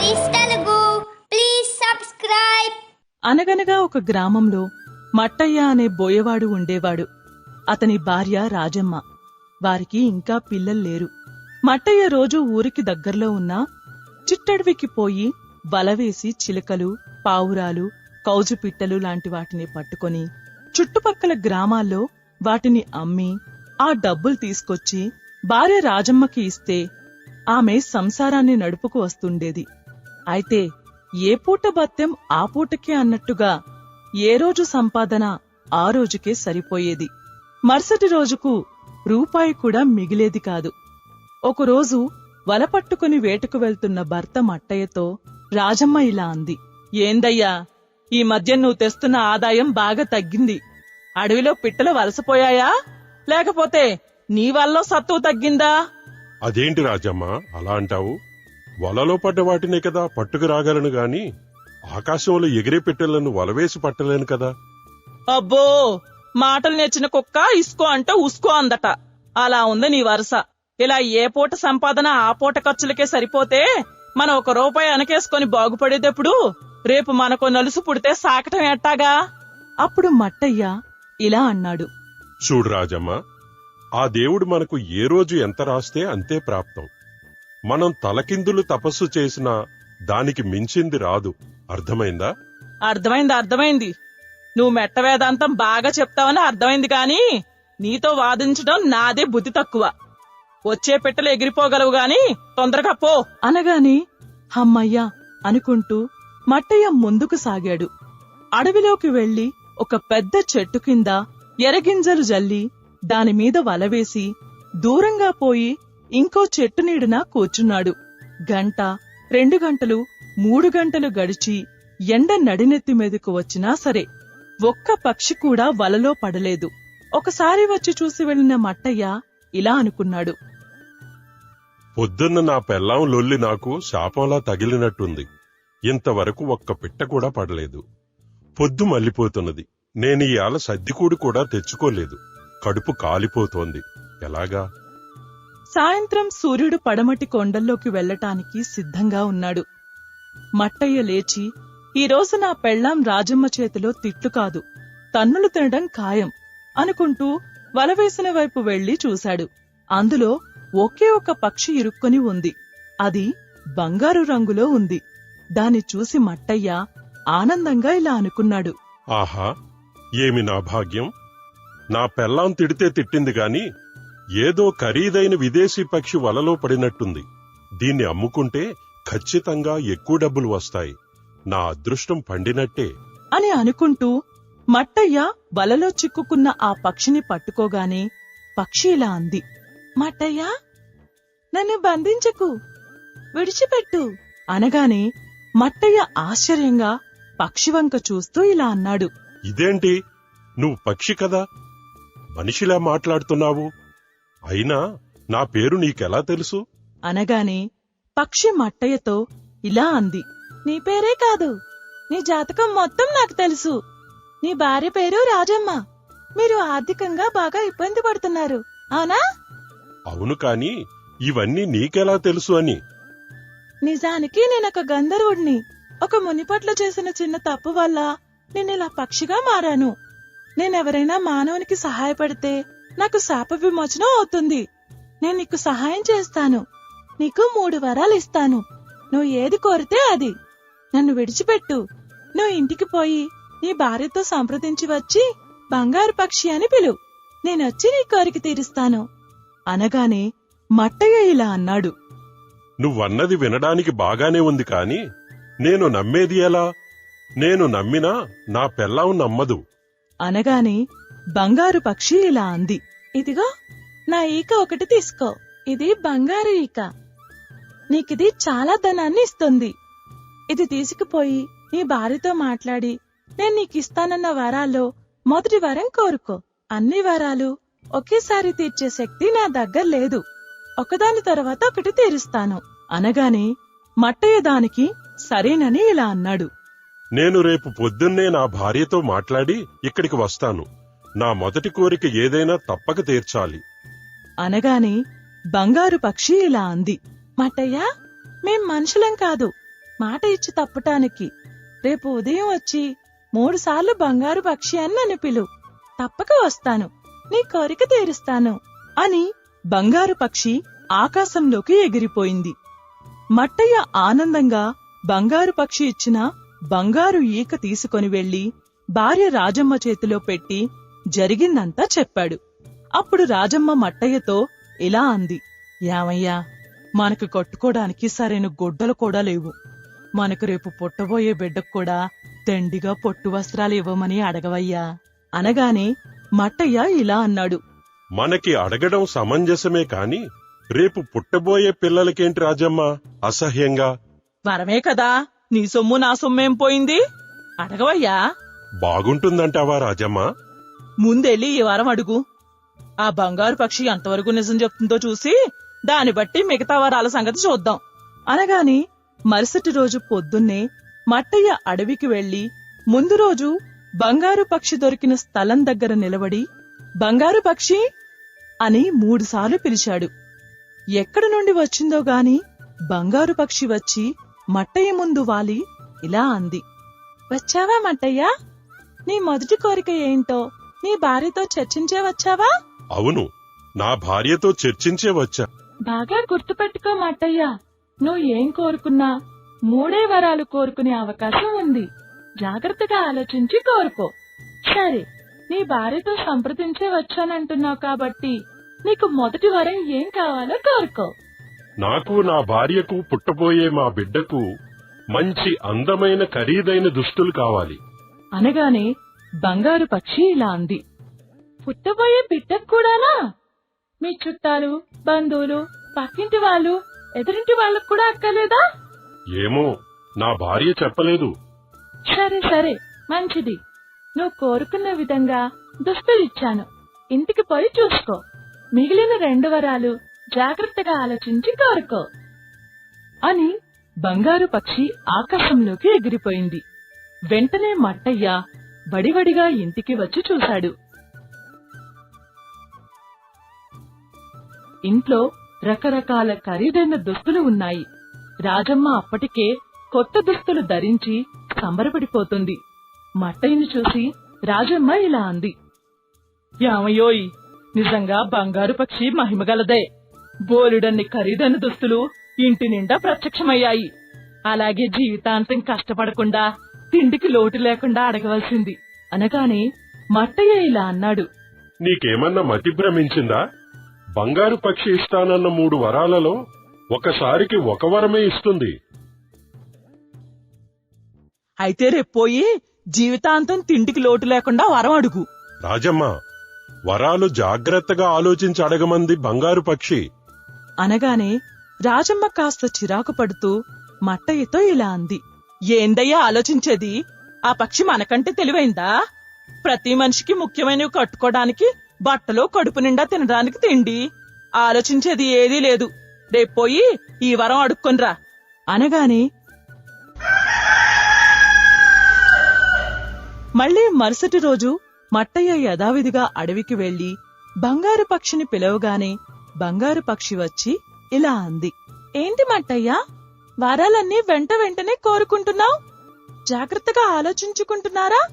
Stories Telugu please subscribe. అనగనగా ఒక గ్రామంలో మట్టయ్య అనే బోయవాడు ఉండేవాడు. అతని భార్య రాజమ్మ. వారికి ఇంకా పిల్లలు లేరు. మట్టయ్య రోజు ఊరికి దగ్గర్లో ఉన్న చిట్టడవికి పోయి వలవేసి చిలకలు పావురాలు కౌజుపిట్టలు లాంటి వాటిని పట్టుకొని చుట్టుపక్కల గ్రామాల్లో వాటిని అమ్మి ఆ డబ్బులు తీసుకొచ్చి భార్య రాజమ్మకి ఇస్తే ఆమె సంసారాన్ని నడుపుకు వస్తుండేది. అయితే ఏ పూట భత్యం ఆ పూటకే అన్నట్టుగా ఏ రోజు సంపాదన ఆ రోజుకే సరిపోయేది. మరుసటి రోజుకు రూపాయి కూడా మిగిలేది కాదు. ఒకరోజు వల పట్టుకుని వేటకు వెళ్తున్న భర్త మట్టయ్యతో రాజమ్మ ఇలా అంది ఏందయ్యా ఈ మధ్య నువ్వు తెస్తున్న ఆదాయం బాగా తగ్గింది. అడవిలో పిట్టలు వలసపోయాయా? లేకపోతే నీ వల్ల సత్తువు తగ్గిందా? అదేంటి రాజమ్మ అలా అంటావు? వలలో పడ్డ వాటినే కదా పట్టుకు రాగలను గాని ఆకాశంలో ఎగిరే పెట్టెలను వలవేసి పట్టలేను కదా. అబ్బో మాటలు నేర్చిన కుక్క ఇసుకో అంటే ఉసుకో అందట. అలా ఉంది నీ వరుస. ఇలా ఏ పూట సంపాదన ఆ పూట ఖర్చులకే సరిపోతే మనం ఒక రూపాయి అనకేసుకొని బాగుపడేటప్పుడు రేపు మనకు నలుసు పుడితే సాకటం ఎట్టాగా? అప్పుడు మట్టయ్య ఇలా అన్నాడు. చూడు రాజమ్మ ఆ దేవుడు మనకు ఏ రోజు ఎంత రాస్తే అంతే ప్రాప్తం. మనం తలకిందులు తపస్సు చేసినా దానికి మించింది రాదు. అర్థమైందా? అర్థమైంది అర్థమైంది. నువ్వు మెట్ట వేదాంతం బాగా చెప్తావని అర్థమైంది కాని నీతో వాదించడం నాదే బుద్ధి తక్కువ. వచ్చే పెట్టెలు ఎగిరిపోగలవు గాని తొందరగా పో. అనగాని హమ్మయ్యా అనుకుంటూ మట్టయ్య ముందుకు సాగాడు. అడవిలోకి వెళ్ళి ఒక పెద్ద చెట్టు కింద ఎరగింజలు జల్లి దానిమీద వలవేసి దూరంగా పోయి ఇంకో చెట్టు నీడున కూర్చున్నాడు. గంట రెండు గంటలు మూడు గంటలు గడిచి ఎండ నడినెత్తి మీదకు వచ్చినా సరే ఒక్క పక్షి కూడా వలలో పడలేదు. ఒకసారి వచ్చి చూసి వెళ్ళిన మట్టయ్య ఇలా అనుకున్నాడు. పొద్దున్న నా పెళ్ళాం లొల్లి నాకు శాపంలా తగిలినట్టుంది. ఇంతవరకు ఒక్క పిట్ట కూడా పడలేదు. పొద్దు మళ్ళీపోతున్నది. నేను ఇవాళ సద్దికూడు కూడా తెచ్చుకోలేదు. కడుపు కాలిపోతోంది. ఎలాగా? సాయంత్రం సూర్యుడు పడమటి కొండల్లోకి వెళ్ళటానికి సిద్ధంగా ఉన్నాడు. మట్టయ్య లేచి ఈ రోజు నా పెళ్ళాం రాజమ్మ చేతిలో తిట్లు కాదు తన్నులు తినడం ఖాయం అనుకుంటూ వలవేసిన వైపు వెళ్ళి చూశాడు. అందులో ఒకే ఒక పక్షి ఇరుక్కొని ఉంది. అది బంగారు రంగులో ఉంది. దాన్ని చూసి మట్టయ్య ఆనందంగా ఇలా అనుకున్నాడు. ఆహా ఏమి నా భాగ్యం? నా పెళ్ళాం తిడితే తిట్టింది గాని ఏదో ఖరీదైన విదేశీ పక్షి వలలో పడినట్టుంది. దీన్ని అమ్ముకుంటే ఖచ్చితంగా ఎక్కువ డబ్బులు వస్తాయి. నా అదృష్టం పండినట్టే. అని అనుకుంటూ మట్టయ్య వలలో చిక్కుకున్న ఆ పక్షిని పట్టుకోగానే పక్షి ఇలా అంది. మట్టయ్య నన్ను బంధించకు విడిచిపెట్టు అనగానే మట్టయ్య ఆశ్చర్యంగా పక్షివంక చూస్తూ ఇలా అన్నాడు. ఇదేంటి? నువ్వు పక్షి కదా? మనిషిలా మాట్లాడుతున్నావు? అయినా నా పేరు నీకెలా తెలుసు? అనగానే పక్షి మట్టయ్యతో ఇలా అంది. నీ పేరే కాదు. నీ జాతకం మొత్తం నాకు తెలుసు. నీ భార్య పేరు రాజమ్మ. మీరు ఆర్థికంగా బాగా ఇబ్బంది పడుతున్నారు. అవునా? అవును కాని ఇవన్నీ నీకెలా తెలుసు అని? నిజానికి నేనొక గంధర్వుడిని. ఒక మునిపట్ల చేసిన చిన్న తప్పు వల్ల నేను ఇలా పక్షిగా మారాను. నేనెవరైనా మానవునికి సహాయపడితే నాకు శాప విమోచనం అవుతుంది. నేను నీకు సహాయం చేస్తాను. నీకు మూడు వరాలు ఇస్తాను. నువ్వు ఏది కోరితే అది. నన్ను విడిచిపెట్టు. నువ్వు ఇంటికి పోయి నీ భార్యతో సంప్రదించి వచ్చి బంగారు పక్షి అని పిలు. నేనొచ్చి నీ కోరిక తీరుస్తాను. అనగానే మట్టయ్య ఇలా అన్నాడు. నువ్వన్నది వినడానికి బాగానే ఉంది కాని నేను నమ్మేది ఎలా? నేను నమ్మినా నా పెళ్ళాం నమ్మదు. అనగానే బంగారు పక్షి ఇలా అంది. ఇదిగో నా ఈక ఒకటి తీసుకో. ఇది బంగారు ఈక. నీకిది చాలా ధనాన్ని ఇస్తుంది. ఇది తీసుకుపోయి నీ భార్యతో మాట్లాడి నేను నీకిస్తానన్న వరాల్లో మొదటి వరం కోరుకో. అన్ని వరాలు ఒకేసారి తీర్చే శక్తి నా దగ్గర లేదు. ఒకదాని తర్వాత ఒకటి తీరుస్తాను. అనగానే మట్టయ్య దానికి సరేనని ఇలా అన్నాడు. నేను రేపు పొద్దున్నే నా భార్యతో మాట్లాడి ఇక్కడికి వస్తాను. నా మొదటి కోరిక ఏదైనా తప్పక తీర్చాలి. అనగానే బంగారు పక్షి ఇలా అంది. మట్టయ్య మేం మనుషులం కాదు. మాట ఇచ్చి తప్పటానికి. రేపు ఉదయం వచ్చి మూడుసార్లు బంగారు పక్షి అని నన్ను పిలు. తప్పక వస్తాను. నీ కోరిక తీరుస్తాను అని బంగారు పక్షి ఆకాశంలోకి ఎగిరిపోయింది. మట్టయ్య ఆనందంగా బంగారు పక్షి ఇచ్చిన బంగారు ఈక తీసుకొని వెళ్ళి భార్య రాజమ్మ చేతిలో పెట్టి జరిగిందంతా చెప్పాడు. అప్పుడు రాజమ్మ మట్టయ్యతో ఇలా అంది. యామయ్యా మనకు కట్టుకోడానికి సరైన గుడ్డలు కూడా లేవు. మనకు రేపు పుట్టబోయే బిడ్డకు కూడా తెండిగా పొట్టు వస్త్రాలు ఇవ్వమని అడగవయ్యా అనగానే మట్టయ్య ఇలా అన్నాడు. మనకి అడగడం సమంజసమే కాని రేపు పుట్టబోయే పిల్లలకేంటి రాజమ్మ? అసహ్యంగా. వరమే కదా నీ సొమ్ము నా సొమ్మేం పోయింది? అడగవయ్యా. బాగుంటుందంటావా రాజమ్మ? ముందెళ్ళి ఈ వారం అడుగు. ఆ బంగారు పక్షి ఎంతవరకు నిజం చెప్తుందో చూసి దాన్ని బట్టి మిగతా వారాల సంగతి చూద్దాం. అనగాని మరుసటి రోజు పొద్దున్నే మట్టయ్య అడవికి వెళ్ళి ముందు రోజు బంగారు పక్షి దొరికిన స్థలం దగ్గర నిలబడి బంగారు పక్షి అని మూడుసార్లు పిలిచాడు. ఎక్కడి నుండి వచ్చిందో గాని బంగారు పక్షి వచ్చి మట్టయ్య ముందు వాలి ఇలా అంది. వచ్చావా మట్టయ్య? నీ మొదటి కోరిక ఏంటో? నీ భార్యతో చర్చించే వచ్చావా? అవును నా భార్యతో చర్చించే వచ్చా. బాగా గుర్తుపెట్టుకో మట్టయ్య నువ్వు ఏం కోరుకున్నా మూడే వరాలు కోరుకునే అవకాశం ఉంది. జాగ్రత్తగా ఆలోచించి కోరుకో. సరే నీ భార్యతో సంప్రదించే వచ్చానంటున్నావు కాబట్టి నీకు మొదటి వరం ఏం కావాలో కోరుకో. నాకు నా భార్యకు పుట్టబోయే మా బిడ్డకు మంచి అందమైన ఖరీదైన దుస్తులు కావాలి. అనగానే బంగారు పక్షి ఇలా అంది. పుట్టబోయే బిడ్డకు కూడానా? మీ చుట్టాలు బంధువులు పక్కింటి వాళ్ళు ఎదురింటి వాళ్ళకు కూడా అక్కర్లేదా? ఏమో నా భార్య చెప్పలేదు. సరే సరే మంచిది. నువ్వు కోరుకున్న విధంగా దుస్తులిచ్చాను. ఇంటికి పోయి చూసుకో. మిగిలిన రెండు వరాలు జాగ్రత్తగా ఆలోచించి కోరుకో. అని బంగారు పక్షి ఆకాశంలోకి ఎగిరిపోయింది. వెంటనే మట్టయ్య బడివడిగా ఇంటికి వచ్చి చూశాడు. ఇంట్లో రకరకాల ఖరీదైన దుస్తులు ఉన్నాయి. రాజమ్మ అప్పటికే కొత్త దుస్తులు ధరించి సంబరపడిపోతుంది. మట్టయ్యని చూసి రాజమ్మ ఇలా అంది. యామయోయ్ నిజంగా బంగారు పక్షి మహిమగలదే బోలుడన్ని ఖరీదైన దుస్తులు ఇంటి నిండా ప్రత్యక్షమయ్యాయి. అలాగే జీవితాంతం కష్టపడకుండా తిండికి లోటు లేకుండా అడగవలసింది. అనగానే మట్టయ్య ఇలా అన్నాడు. నీకేమన్నా మతి భ్రమించిందా? బంగారు పక్షి ఇస్తానన్న మూడు వరాలలో ఒకసారికి ఒక వరమే ఇస్తుంది. అయితే రేపు పోయి జీవితాంతం తిండికి లోటు లేకుండా వరం అడుగు. రాజమ్మ వరాలు జాగ్రత్తగా ఆలోచించి అడగమంది బంగారు పక్షి. అనగానే రాజమ్మ కాస్త చిరాకు పడుతూ మట్టయ్యతో ఇలా అంది. ఏందయ్యా ఆలోచించేది? ఆ పక్షి మనకంటే తెలివైందా? ప్రతి మనిషికి ముఖ్యమైనవి కట్టుకోవడానికి బట్టలు కడుపు నిండా తినడానికి తిండి. ఆలోచించేది ఏదీ లేదు. రేపోయి ఈ వరం అడుక్కొనిరా అనగాని మళ్ళీ మరుసటి రోజు మట్టయ్య యథావిధిగా అడవికి వెళ్ళి బంగారు పక్షిని పిలవగానే బంగారు పక్షి వచ్చి ఇలా అంది. ఏంటి మట్టయ్య? వారాలన్నీ వెంట వెంటనే కోరుకుంటున్నావు? జాగ్రత్తగా ఆలోచించుకుంటున్నారా?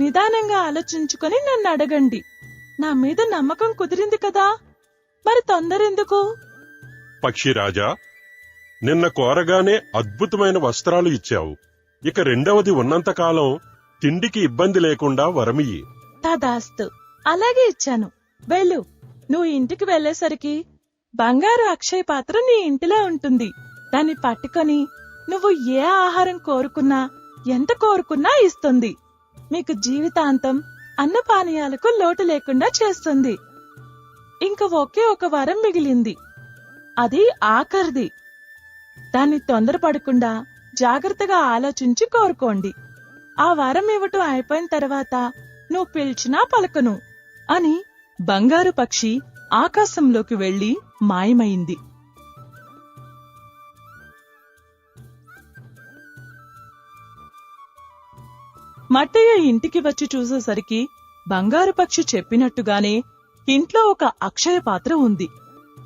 నిదానంగా ఆలోచించుకొని నన్ను అడగండి. నా మీద నమ్మకం కుదిరింది కదా. మరి తొందరెందుకు? పక్షిరాజా నిన్న కోరగానే అద్భుతమైన వస్త్రాలు ఇచ్చావు. ఇక రెండవది ఉన్నంతకాలం తిండికి ఇబ్బంది లేకుండా వరమియ్యి. తదాస్తు. అలాగే ఇచ్చాను. వెళ్ళు. నువ్వు ఇంటికి వెళ్ళేసరికి బంగారు అక్షయ పాత్ర నీ ఇంటిలో ఉంటుంది. దాన్ని పట్టుకొని నువ్వు ఏ ఆహారం కోరుకున్నా ఎంత కోరుకున్నా ఇస్తుంది. మీకు జీవితాంతం అన్నపానీయాలకు లోటు లేకుండా చేస్తుంది. ఇంక ఒకే ఒక వరం మిగిలింది. అది ఆఖరిది. దాన్ని తొందరపడకుండా జాగ్రత్తగా ఆలోచించి కోరుకోండి. ఆ వరం ఇవ్వటం అయిపోయిన తర్వాత నువ్వు పిలిచినా పలకను అని బంగారు పక్షి ఆకాశంలోకి వెళ్ళి మాయమైంది. మట్టయ్య ఇంటికి వచ్చి చూసేసరికి బంగారు పక్షి చెప్పినట్టుగానే ఇంట్లో ఒక అక్షయ పాత్ర ఉంది.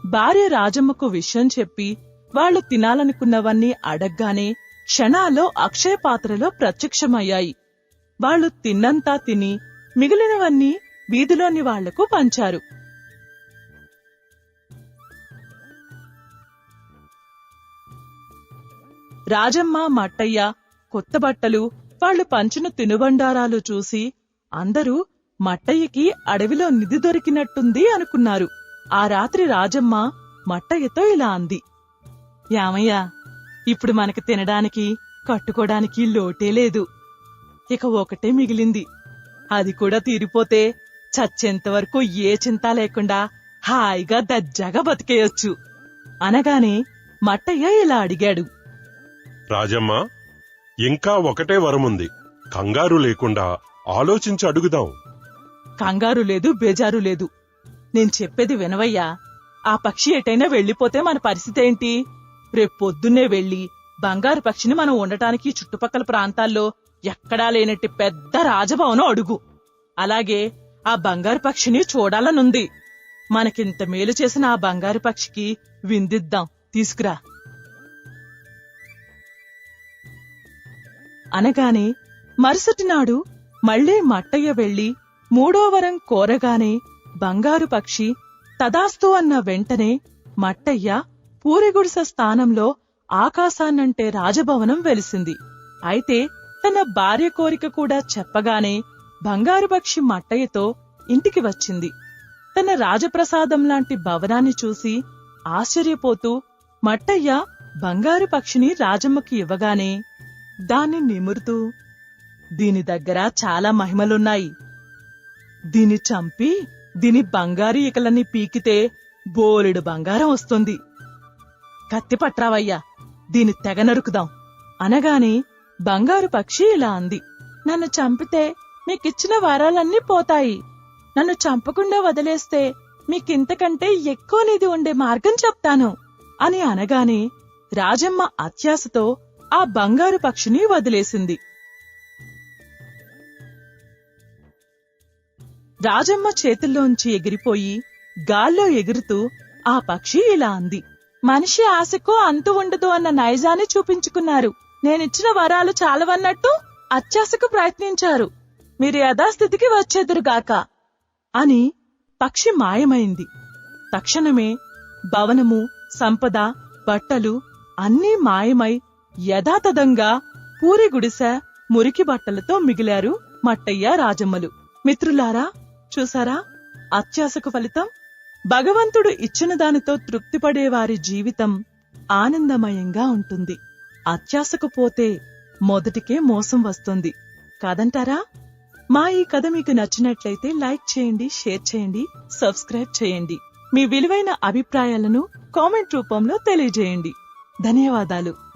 భార్య రాజమ్మకు విషయం చెప్పి వాళ్ళు తినాలనుకున్నవన్నీ అడగ్గానే క్షణాల్లో అక్షయ పాత్రలో ప్రత్యక్షమయ్యాయి. వాళ్ళు తిన్నంతా తిని మిగిలినవన్నీ వీధిలోని వాళ్ళకు పంచారు. రాజమ్మ మట్టయ్య కొత్త బట్టలు వాళ్ళు పంచిన తినుబండారాలు చూసి అందరూ మట్టయ్యకి అడవిలో నిధి దొరికినట్టుంది అనుకున్నారు. ఆ రాత్రి రాజమ్మ మట్టయ్యతో ఇలా అంది. యామయ్య ఇప్పుడు మనకి తినడానికి కట్టుకోడానికి లోటే లేదు. ఇక ఒకటే మిగిలింది. అది కూడా తీరిపోతే చచ్చేంతవరకు ఏ చింత లేకుండా హాయిగా దజ్జాగా బతికేయొచ్చు. అనగానే మట్టయ్య ఇలా అడిగాడు. రాజమ్మ ఇంకా ఒకటే వరముంది. కంగారు లేకుండా ఆలోచించి అడుగుదాం. కంగారు లేదు బేజారు లేదు. నేను చెప్పేది వినవయ్యా. ఆ పక్షి ఎటైనా వెళ్ళిపోతే మన పరిస్థితి ఏంటి? రేపు పొద్దున్నే వెళ్ళి బంగారు పక్షిని మనం ఉండటానికి చుట్టుపక్కల ప్రాంతాల్లో ఎక్కడా లేనట్టి పెద్ద రాజభవనం అడుగు. అలాగే ఆ బంగారు పక్షిని చూడాలనుంది. మనకింత మేలు చేసిన ఆ బంగారు పక్షికి విందిద్దాం. తీసుకురా. అనగానే మరుసటి నాడు మళ్ళీ మట్టయ్య వెళ్ళి మూడో వరం కోరగానే బంగారు పక్షి తదాస్తు అన్న వెంటనే మట్టయ్య పూరిగుడిస స్థానంలో ఆకాశాన్నంటే రాజభవనం వెలిసింది. అయితే తన భార్య కోరిక కూడా చెప్పగానే బంగారు పక్షి మట్టయ్యతో ఇంటికి వచ్చింది. తన రాజప్రసాదం లాంటి భవనాన్ని చూసి ఆశ్చర్యపోతూ మట్టయ్య బంగారు పక్షిని రాజమ్మకి ఇవ్వగానే దాన్ని నిమురుతూ దీని దగ్గర చాలా మహిమలున్నాయి. దీన్ని చంపి దీని బంగారు ఇకలని పీకితే బోలెడు బంగారం వస్తుంది. కత్తి పట్రావయ్యా దీని తెగ నరుకుదాం. అనగానే బంగారు పక్షి ఇలా అంది. నన్ను చంపితే మీకిచ్చిన వారాలన్నీ పోతాయి. నన్ను చంపకుండా వదిలేస్తే మీకింతకంటే ఎక్కువ నిధి ఉండే మార్గం చెప్తాను అని అనగానే రాజమ్మ అత్యాశతో ఆ బంగారు పక్షిని వదిలేసింది. రాజమ్మ చేతుల్లోంచి ఎగిరిపోయి గాల్లో ఎగురుతూ ఆ పక్షి ఇలా అంది. మనిషి ఆశకు అంతు ఉండదు అన్న నైజాన్ని చూపించుకున్నారు. నేనిచ్చిన వరాలు చాలవన్నట్టు అత్యాశకు ప్రయత్నించారు. మీరు యథాస్థితికి వచ్చేదురుగాక అని పక్షి మాయమైంది. తక్షణమే భవనము సంపద బట్టలు అన్నీ మాయమై యథాతథంగా పూరి గుడిసె మురికి బట్టలతో మిగిలారు మట్టయ్య రాజమ్మలు. మిత్రులారా చూసారా? అత్యాశకు ఫలితం? భగవంతుడు ఇచ్చిన దానితో తృప్తిపడేవారి జీవితం ఆనందమయంగా ఉంటుంది. అత్యాశకు పోతే మొదటికే మోసం వస్తుంది. కాదంటారా? మా ఈ కథ మీకు నచ్చినట్లయితే లైక్ చేయండి షేర్ చేయండి సబ్స్క్రైబ్ చేయండి. మీ విలువైన అభిప్రాయాలను కామెంట్ రూపంలో తెలియజేయండి. ధన్యవాదాలు.